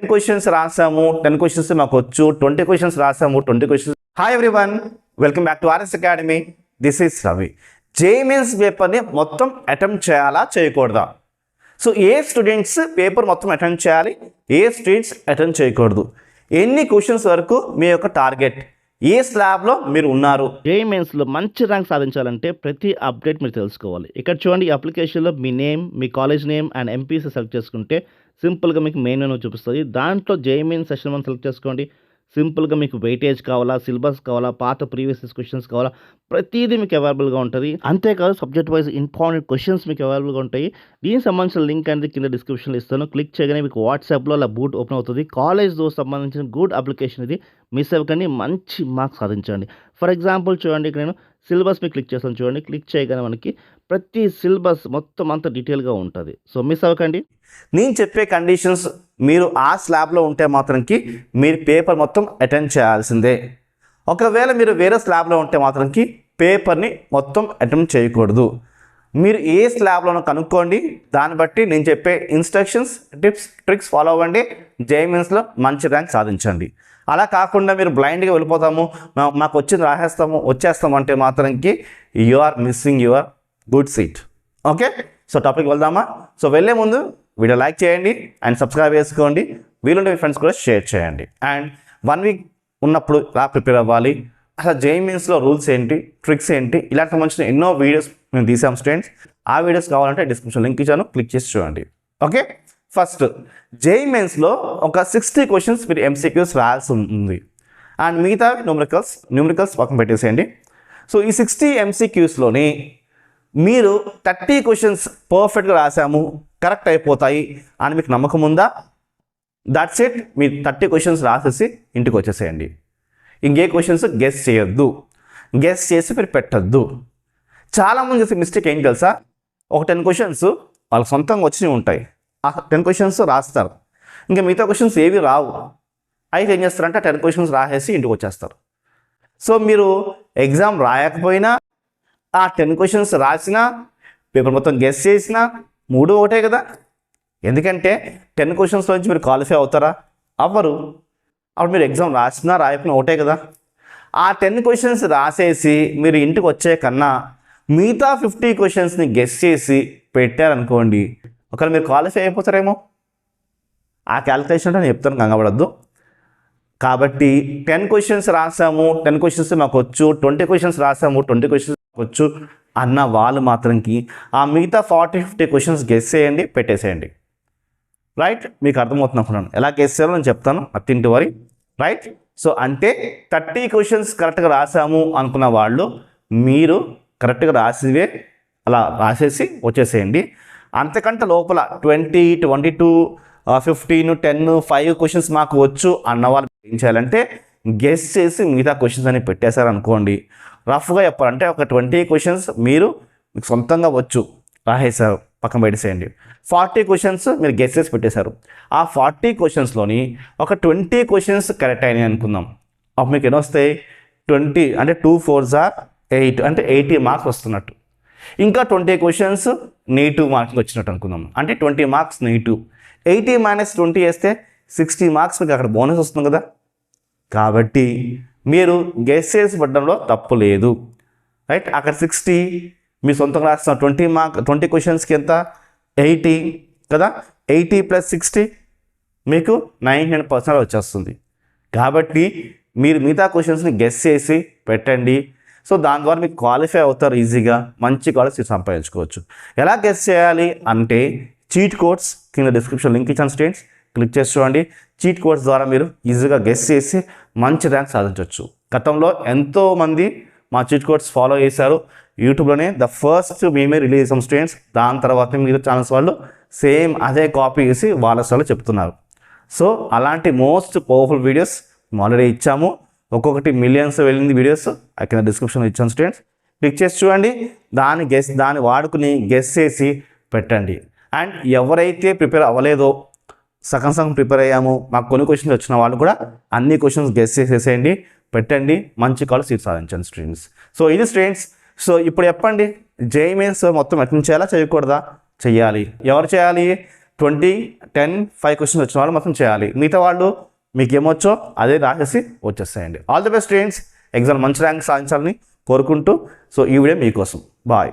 Ten questions రాసాము ten questions మాకు వచ్చు twenty questions రాసాము twenty questions hi everyone welcome back to RS Academy this is Ravi JEE Mains పేపర్ని మొత్తం attempt చేయాలా చేయకూడదా? సో ఏ స్టూడెంట్స్ పేపర్ మొత్తం అటెండ్ చేయాలి? ఏ స్టూడెంట్స్ అటెండ్ చేయకూడదు? ఎన్ని క్వశ్చన్స్ వరకు మీ యొక్క టార్గెట్ ఏ స్లాబ్లో మీరు ఉన్నారు? జేఈ మంచి ర్యాంక్ సాధించాలంటే ప్రతి అప్డేట్ మీరు తెలుసుకోవాలి. ఇక్కడ చూడండి ఈ అప్లికేషన్లో మీ name me college name and MPC select చేసుకుంటే సింపుల్గా మీకు మెయిన్ మెనూ చూపిస్తుంది. దాంట్లో జేఈ సెషన్ వన్ సెలెక్ట్ చేసుకోండి. సింపుల్గా మీకు వెయిటేజ్ కావాలా సిలబస్ కావాలా పాత ప్రీవియస్ క్వశ్చన్స్ కావాలా ప్రతిదీ మీకు అవైలబుల్గా ఉంటుంది. అంతేకాదు సబ్జెక్ట్ వైజ్ ఇంపార్టెంట్ క్వశ్చన్స్ మీకు అవైలబుల్గా ఉంటాయి. దీనికి సంబంధించిన లింక్ అనేది కింద డిస్క్రిప్షన్లో ఇస్తాను. క్లిక్ చేయగానే మీకు వాట్సాప్లో అలా బూట్ ఓపెన్ అవుతుంది. కాలేజ్తో సంబంధించిన గుడ్ అప్లికేషన్ ఇది. మిస్ అవ్వకండి. మంచి మార్క్స్ సాధించండి. ఫర్ ఎగ్జాంపుల్ చూడండి. ఇక్కడ నేను సిలబస్ మీద క్లిక్ చేస్తాను చూడండి. క్లిక్ చేయగానే మనకి ప్రతి సిలబస్ మొత్తం అంత డీటెయిల్గా ఉంటుంది. సో మిస్ అవ్వకండి. నేను చెప్పే కండిషన్స్ మీరు ఆ స్లాబ్లో ఉంటే మాత్రంకి మీరు పేపర్ మొత్తం అటెండ్ చేయాల్సిందే. ఒకవేళ మీరు వేరే స్లాబ్లో ఉంటే మాత్రంకి పేపర్ని మొత్తం అటెంప్ట్ చేయకూడదు. మీరు ఏ స్లాబ్లోనో కనుక్కోండి. దాన్ని బట్టి నేను చెప్పే ఇన్స్ట్రక్షన్స్ టిప్స్ ట్రిక్స్ ఫాలో అవ్వండి. జేఎంఎన్స్లో మంచి ర్యాంక్ సాధించండి. అలా కాకుండా మీరు బ్లైండ్గా వెళ్ళిపోతాము. మాకు వచ్చింది రాసేస్తాము వచ్చేస్తాము అంటే మాత్రంకి you are missing your good seat okay so topic వెళ్దామా? సో వెళ్ళే ముందు వీడియో లైక్ చేయండి అండ్ సబ్స్క్రైబ్ చేసుకోండి. వీలుంటే మీ ఫ్రెండ్స్ కూడా షేర్ చేయండి. అండ్ వన్ వీక్ ఉన్నప్పుడు ఎలా ప్రిపేర్ అవ్వాలి. అసలు జేఈమెన్స్లో రూల్స్ ఏంటి? ట్రిక్స్ ఏంటి? ఇలాంటి సంబంధించిన ఎన్నో వీడియోస్ మేము తీసాం స్టూడెంట్స్ ఆ వీడియోస్ కావాలంటే డిస్క్రిప్షన్ లింక్ ఇచ్చాను. క్లిక్ చేసి చూడండి. ఓకే ఫస్ట్ జేఈమెన్స్లో ఒక సిక్స్టీ క్వశ్చన్స్ మీరు ఎంసీక్యూస్ రాయాల్సి ఉంది అండ్ మిగతా న్యూమరికల్స్ న్యూమరికల్స్ పక్కన పెట్టేసేయండి. సో ఈ సిక్స్టీ ఎంసీక్యూస్లోని మీరు థర్టీ క్వశ్చన్స్ పర్ఫెక్ట్గా రాసాము కరెక్ట్ అయిపోతాయి అని మీకు నమ్మకం ఉందా? దట్స్ ఇట్ మీరు థర్టీ క్వశ్చన్స్ రాసేసి ఇంటికి వచ్చేసేయండి. ఇంకే క్వశ్చన్స్ గెస్ చేయొద్దు. గెస్ చేసి మీరు పెట్టద్దు. చాలామంది చేసే మిస్టేక్ ఏం తెలుసా? ఒక టెన్ క్వశ్చన్స్ వాళ్ళకి సొంతంగా వచ్చినవి ఉంటాయి. టెన్ క్వశ్చన్స్ రాస్తారు. ఇంకా మిగతా క్వశ్చన్స్ ఏవి రావు. అయితే ఏం చేస్తారంటే టెన్ క్వశ్చన్స్ రాసేసి ఇంటికి వచ్చేస్తారు. సో మీరు ఎగ్జామ్ రాయకపోయినా ఆ టెన్ క్వశ్చన్స్ రాసినా పేపర్ మొత్తం గెస్ చేసినా మూడు ఒకటే కదా. ఎందుకంటే టెన్ క్వశ్చన్స్ నుంచి మీరు క్వాలిఫై అవుతారా? అవ్వరు. అప్పుడు మీరు ఎగ్జామ్ రాసినా రాయకున్నా ఒకటే కదా. ఆ టెన్ క్వశ్చన్స్ రాసేసి మీరు ఇంటికి వచ్చే కన్నా మిగతా ఫిఫ్టీ క్వశ్చన్స్ని గెస్ చేసి పెట్టారనుకోండి ఒకవేళ మీరు క్వాలిఫై అయిపోతారేమో? ఆ క్యాలిక్యులేషన్ నేను చెప్తాను కంగబడద్దు కాబట్టి టెన్ క్వశ్చన్స్ రాసాము టెన్ క్వశ్చన్స్ మాకు వచ్చు ట్వంటీ క్వశ్చన్స్ రాసాము ట్వంటీ క్వశ్చన్స్ మాకు వచ్చు అన్న వాళ్ళు మాత్రంకి ఆ మిగతా ఫార్టీ ఫిఫ్టీ క్వశ్చన్స్ గెస్ చేయండి పెట్టేసేయండి. రైట్ మీకు అర్థమవుతుంది అనుకున్నాను ఎలా గెస్ చేయాలో నేను చెప్తాను అత్తింటి వరి. రైట్ సో అంటే థర్టీ క్వశ్చన్స్ కరెక్ట్గా రాసాము అనుకున్న వాళ్ళు మీరు కరెక్ట్గా రాసివే అలా రాసేసి వచ్చేసేయండి. అంతకంటే లోపల twenty twenty two fifteen ten five questions మాకు వచ్చు అన్న వాళ్ళు ఏం చేయాలంటే గెస్ చేసి మిగతా క్వశ్చన్స్ అని పెట్టేశారనుకోండి. రఫ్గా చెప్పాలంటే ఒక ట్వంటీ క్వశ్చన్స్ మీరు మీకు సొంతంగా వచ్చు. రాసేసారు పక్కన పెట్టేసేయండి. ఫార్టీ క్వశ్చన్స్ మీరు గెస్ చేసి పెట్టేశారు. ఆ ఫార్టీ క్వశ్చన్స్లోని ఒక ట్వంటీ క్వశ్చన్స్ కరెక్ట్ అయినాయి అనుకుందాం. అప్పుడు మీకు ఎన్ని వస్తాయి? ట్వంటీ అంటే టూ ఫోర్ జార్ ఎయిట్ అంటే ఎయిటీ మార్క్స్ వస్తున్నట్టు. ఇంకా ట్వంటీ క్వశ్చన్స్ నెగిటివ్ మార్క్స్ వచ్చినట్టు అనుకుందాం. అంటే twenty marks negative. Eighty minus twenty వేస్తే సిక్స్టీ మార్క్స్ మీకు అక్కడ బోనస్ వస్తుంది కదా. కాబట్టి మీరు గెస్ చేసి పడడంలో తప్పు లేదు. రైట్? అక్కడ సిక్స్టీ మీ సొంతంగా రాసిన ట్వంటీ మార్క్ ట్వంటీ క్వశ్చన్స్కి ఎంత? ఎయిటీ కదా? ఎయిటీ ప్లస్ సిక్స్టీ మీకు నైన్ హండ్రెడ్ పర్సెంట్ వచ్చేస్తుంది. కాబట్టి మీరు మిగతా క్వశ్చన్స్ని గెస్ చేసి పెట్టండి. సో దాని ద్వారా మీకు క్వాలిఫై అవుతారు ఈజీగా మంచి కాలేజ్ సంపాదించుకోవచ్చు. ఎలా గెస్ చేయాలి అంటే చీట్ కోడ్స్ కింద డిస్క్రిప్షన్ లింక్ ఇచ్చాను స్టూడెంట్స్ క్లిక్ చేసి చూడండి. చీట్ కోడ్స్ ద్వారా మీరు ఈజీగా గెస్ చేసి మంచి ర్యాంక్ సాధించవచ్చు గతంలో ఎంతోమంది మా చీట్ కోడ్స్ ఫాలో చేశారు. యూట్యూబ్లోనే ద ఫస్ట్ మేమే రిలీజ్ చేసాం స్టూడెంట్స్ దాని తర్వాత మీరు ఛానల్స్ వాళ్ళు సేమ్ అదే కాపీ చేసి వాళ్ళ స్టైల్లో చెప్తున్నారు. సో అలాంటి మోస్ట్ పవర్ఫుల్ వీడియోస్ మేము ఆల్రెడీ ఇచ్చాము. ఒక్కొక్కటి మిలియన్స్ వెళ్ళింది వీడియోస్ కింద డిస్క్రిప్షన్లో ఇచ్చాను స్టూడెంట్స్ క్లిక్ చేసి చూడండి. దాన్ని గెస్ దాన్ని వాడుకుని గెస్ చేసి పెట్టండి. అండ్ ఎవరైతే ప్రిపేర్ అవ్వలేదో సగం సగం ప్రిపేర్ అయ్యాము మాకు కొన్ని క్వశ్చన్స్ వచ్చిన వాళ్ళు కూడా అన్ని క్వశ్చన్స్ గెస్ చేసేసేయండి పెట్టండి మంచి కాల్ సీట్ సాధించండి స్టూడెంట్స్ సో ఇది స్టూడెంట్స్ సో ఇప్పుడు చెప్పండి. జేఈమెన్స్ మొత్తం అటెండ్ చేయాలా? చేయకూడదా? చేయాలి. ఎవరు చేయాలి? ట్వంటీ టెన్ ఫైవ్ క్వశ్చన్స్ వచ్చిన వాళ్ళు మొత్తం చేయాలి. మిగతా వాళ్ళు మీకు ఏమొచ్చో అదే రాసేసి వచ్చేసేయండి. All the best students exam మంచి ర్యాంక్ సాధించాలని కోరుకుంటూ. సో ఈ వీడియో మీకోసం. బాయ్